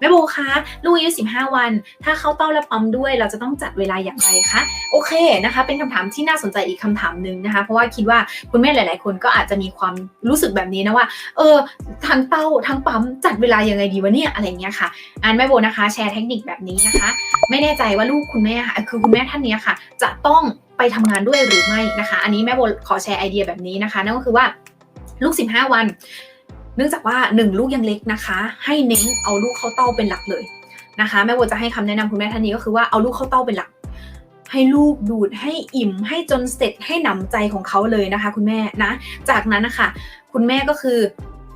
แม่โบคะลูกอายุ 15 วัน ถ้าเข้าเต้าและปั๊มด้วย เราจะต้องจัดเวลาอย่างไรคะโอเคนะคะ เป็นคำถามที่น่าสนใจอีกคำถามหนึ่งนะคะ เพราะว่าคิดว่าคุณแม่หลาย ๆ คนก็อาจจะมีความรู้สึกแบบนี้นะว่า เออทั้งเต้าทั้งปั๊มจัดเวลายังไงดีวะเนี่ยอะไรเงี้ยค่ะอันแม่โบนะคะ แชร์เทคนิคแบบนี้นะคะ ไม่แน่ใจว่าลูกคุณแม่ค่ะคือคุณแม่ท่านเนี้ยค่ะ จะต้องไปทำงานด้วยหรือไม่นะคะ อันนี้แม่โบขอแชร์ไอเดียแบบนี้นะคะนั่นก็คือว่าลูก 15 วัน นื่องจากว่า 1 ลูกยังเล็กนะคะ ให้เน้นเอาลูกเข้าเต้าเป็นหลักเลยนะคะแม่บัวจะให้คำแนะนำคุณแม่ท่านนี้ก็คือว่าเอาลูกเข้าเต้าเป็นหลัก ให้ลูกดูดให้อิ่มให้จนเสร็จให้หนำใจของเขาเลยนะคะ คุณแม่นะ จากนั้นนะคะคุณแม่ก็คือ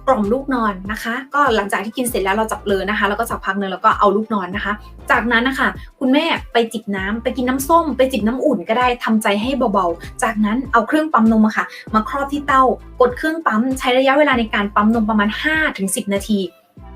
กล่อมลูกนอนนะคะ ก็หลังจากที่กินเสร็จแล้วเราจับเลยนะคะ แล้วก็สักพักหนึ่งแล้วก็เอาลูกนอนนะคะ จากนั้นนะคะ คุณแม่ไปจิบน้ำไปกินน้ำส้ม ไปจิบน้ำอุ่นก็ได้ทำใจให้เบาๆ จากนั้นเอาเครื่องปั๊มนมอะค่ะ มาครอบที่เต้ากดเครื่องปั๊มใช้ระยะเวลาในการปั๊มนมประมาณ 5-10 นาที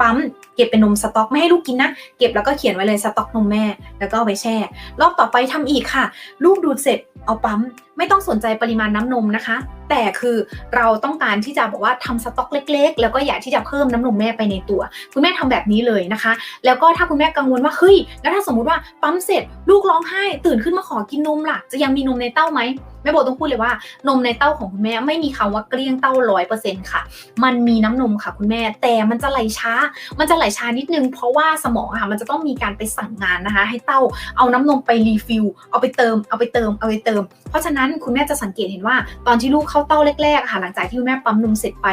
ปั๊มเก็บเป็นนมสต๊อกไม่ให้ลูกกินนะ เก็บแล้วก็เขียนไว้เลยสต๊อกนมแม่ แล้วก็เอาไปแช่ รอบต่อไปทำอีกค่ะ ลูกดูดเสร็จเอาปั๊ม ไม่ต้องสนใจปริมาณน้ำนมนะคะ แต่คือเราต้องการที่จะบอกว่าทำสต๊อกเล็ก ๆ แล้วก็อยากที่จะเพิ่มน้ำนมแม่ไปในตัว คุณแม่ทำแบบนี้เลยนะคะ แล้วก็ถ้าคุณแม่กังวลว่าเฮ้ยแล้วถ้าสมมุติว่าปั๊มเสร็จลูกร้องไห้ตื่นขึ้นมาขอกินนมล่ะ จะยังมีนมในเต้าไหมแม่โบต้องพูดเลยว่านมในเต้าของคุณแม่ไม่มีคำว่าเกลี้ยงเต้าร้อยเปอร์เซ็นต์ค่ะ มันมีน้ำนมค่ะคุณแม่ แต่มันจะไหลช้า มันจะไหลช้านิดนึง เพราะว่าสมองค่ะมันจะต้องมีการไปสั่งงานนะคะ ให้เต้าเอาน้ำนมไปรีฟิลเอาไปเติม เอาไปเติม เอาไปเติม เพราะฉะนั้นคุณแม่จะสังเกตเห็นว่า ตอนที่ลูกเข้าเต้าแรกๆค่ะหลังจากที่คุณแม่ปั๊มนมเสร็จไป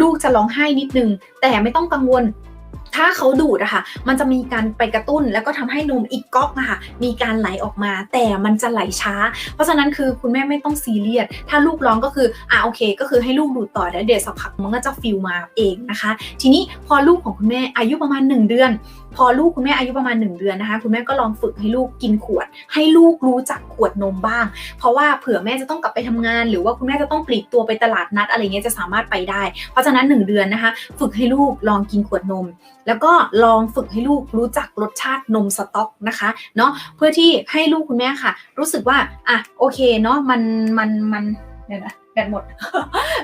ลูกจะร้องไห้นิดนึง แต่ไม่ต้องกังวล ถ้าเขาดูดอะค่ะ มันจะมีการไปกระตุ้น แล้วก็ทำให้นมอีกก๊อกอะค่ะมีการไหลออกมา แต่มันจะไหลช้า เพราะฉะนั้นคือคุณแม่ไม่ต้องซีเรียส ถ้าลูกร้องก็คือ อะโอเค ก็คือให้ลูกดูดต่อแล้วเดี๋ยวสักพักมันก็จะฟิลมาเองนะคะ ทีนี้พอลูกของคุณแม่อายุประมาณ 1 เดือน พอลูกคุณแม่อายุประมาณ 1 เดือนนะคะ คุณแม่ก็ลองฝึกให้ลูกกินขวด ให้ลูกรู้จักขวดนมบ้าง เพราะว่าเผื่อแม่จะต้องกลับไปทำงาน หรือว่าคุณแม่จะต้องปลีกตัวไปตลาดนัดอะไรเงี้ยจะสามารถไปได้ เพราะฉะนั้น 1 เดือนนะคะ ฝึกให้ลูกลองกินขวดนม แล้วก็ลองฝึกให้ลูกรู้จักรสชาตินมสต๊อกนะคะเนาะเพื่อที่ให้ลูกคุณแม่ค่ะ รู้สึกว่าอะโอเคเนาะมันมันมันเดี๋ยวนะแบตหมด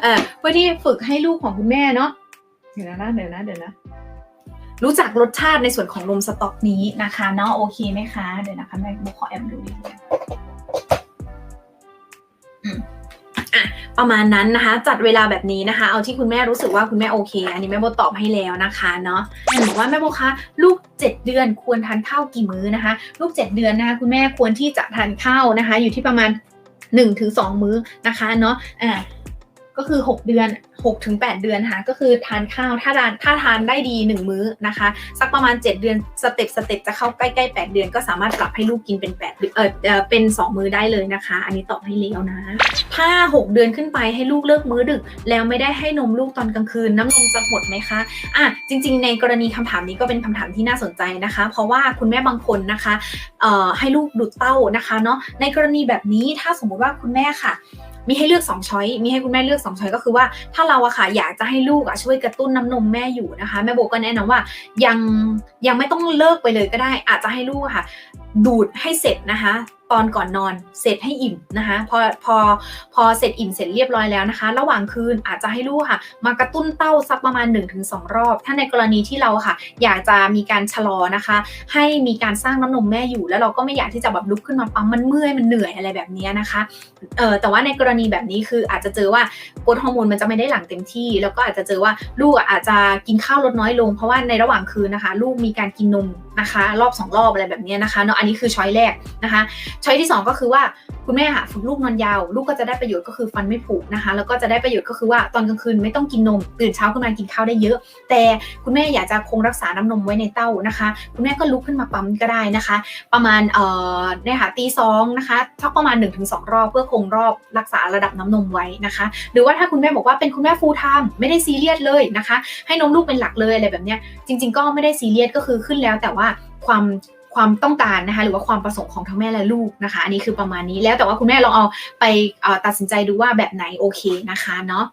เออเพื่อที่ฝึกให้ลูกของคุณแม่เนาะเดี๋ยวนะเดี๋ยวนะเดี๋ยวนะ รู้จักรสชาติในส่วนของนมสต๊อกนี้นะคะเนาะโอเคไหมคะ เดี๋ยวนะคะแม่โบขอแอบดูนิดนึงอืมอะประมาณนั้นนะคะ จัดเวลาแบบนี้นะคะ เอาที่คุณแม่รู้สึกว่าคุณแม่โอเค อันนี้แม่โบตอบให้แล้วนะคะเนาะบอกว่าแม่โบคะลูก 7 เดือนควรทานข้าวกี่มื้อนะคะ ลูก 7 เดือนนะคะคุณแม่ควรที่จะทานข้าวนะคะ อยู่ที่ประมาณ1-2 มื้อนะคะเนาะอ่า ก็คือ 6 เดือน6ถึง8เดือนค่ะก็คือทานข้าวถ้าทานถ้าทานได้ดี 1 มื้อนะคะ สักประมาณ 7 เดือนสเต็ปสเต็ปจะเข้าใกล้ๆ8เดือนก็สามารถปรับให้ลูกกินเป็น8เดือนเออเอ่อเป็น 2 มื้อได้เลยนะคะ อันนี้ตอบให้เลี้ยวนะ ถ้า 6 เดือนขึ้นไปให้ลูกเลิกมื้อดึก แล้วไม่ได้ให้นมลูกตอนกลางคืนน้ำนมจะหดไหมคะอะจริง ๆ ในกรณีคำถามนี้ก็เป็นคำถามที่น่าสนใจนะคะ เพราะว่าคุณแม่บางคนนะคะเอ่อให้ลูกดูดเต้านะคะเนาะในกรณีแบบนี้ถ้าสมมุติว่าคุณแม่ค่ะ มีให้เลือก2ช้อยมีให้คุณแม่เลือก2ช้อยก็คือว่าถ้าเราอะค่ะอยากจะให้ลูกอะช่วยกระตุ้นน้ำนมแม่อยู่นะคะ แม่โบก็แนะนำว่ายังยังไม่ต้องเลิกไปเลยก็ได้ อาจจะให้ลูกค่ะ ดูดให้เสร็จนะคะตอนก่อนนอนเสร็จให้อิ่มนะคะพอพอพอเสร็จอิ่มเสร็จเรียบร้อยแล้วนะคะ ระหว่างคืนอาจจะให้ลูกค่ะ มากระตุ้นเต้าสักประมาณ 1-2 รอบ ถ้าในกรณีที่เราค่ะ อยากจะมีการชะลอนะคะ ให้มีการสร้างน้ำนมแม่อยู่ แล้วเราก็ไม่อยากที่จะแบบลุกขึ้นมาปั๊มมันเมื่อยมันเหนื่อยอะไรแบบนี้นะคะเออแต่ว่าในกรณีแบบนี้คืออาจจะเจอว่าโกรทฮอร์โมนมันจะไม่ได้หลั่งเต็มที่ แล้วก็อาจจะเจอว่าลูกอาจจะกินข้าวลดน้อยลง เพราะว่าในระหว่างคืนนะคะ ลูกมีการกินนม นะคะ รอบสองรอบอะไรแบบนี้นะคะเนาะอันนี้คือช้อยแรกนะคะช้อยที่ 2 ก็คือว่าคุณแม่ค่ะฝึกลูกนอนยาว ลูกก็จะได้ประโยชน์ก็คือฟันไม่ผุนะคะ แล้วก็จะได้ประโยชน์ก็คือว่าตอนกลางคืนไม่ต้องกินนม ตื่นเช้าขึ้นมากินข้าวได้เยอะ แต่คุณแม่อยากจะคงรักษาน้ำนมไว้ในเต้านะคะ คุณแม่ก็ลุกขึ้นมาปั๊มก็ได้นะคะ ประมาณเอ่อเนี่ยค่ะตีสองนะคะสักประมาณ 1-2 รอบเพื่อคงรอบรักษาระดับน้ำนมไว้นะคะ หรือว่าถ้าคุณแม่บอกว่าเป็นคุณแม่ฟูลไทม์ไม่ได้ซีเรียสเลยนะคะ ให้นมลูกเป็นหลักเลยอะไรแบบเนี้ยจริง ๆ ก็ไม่ได้ซีเรียสก็คือขึ้นแล้วแต่ว่าความความต้องการนะคะหรือว่าความประสงค์ของทั้งแม่และลูกนะคะ อันนี้คือประมาณนี้แล้วแต่ว่าคุณแม่ลองเอาไปตัดสินใจดูว่าแบบไหนโอเคนะคะเนาะ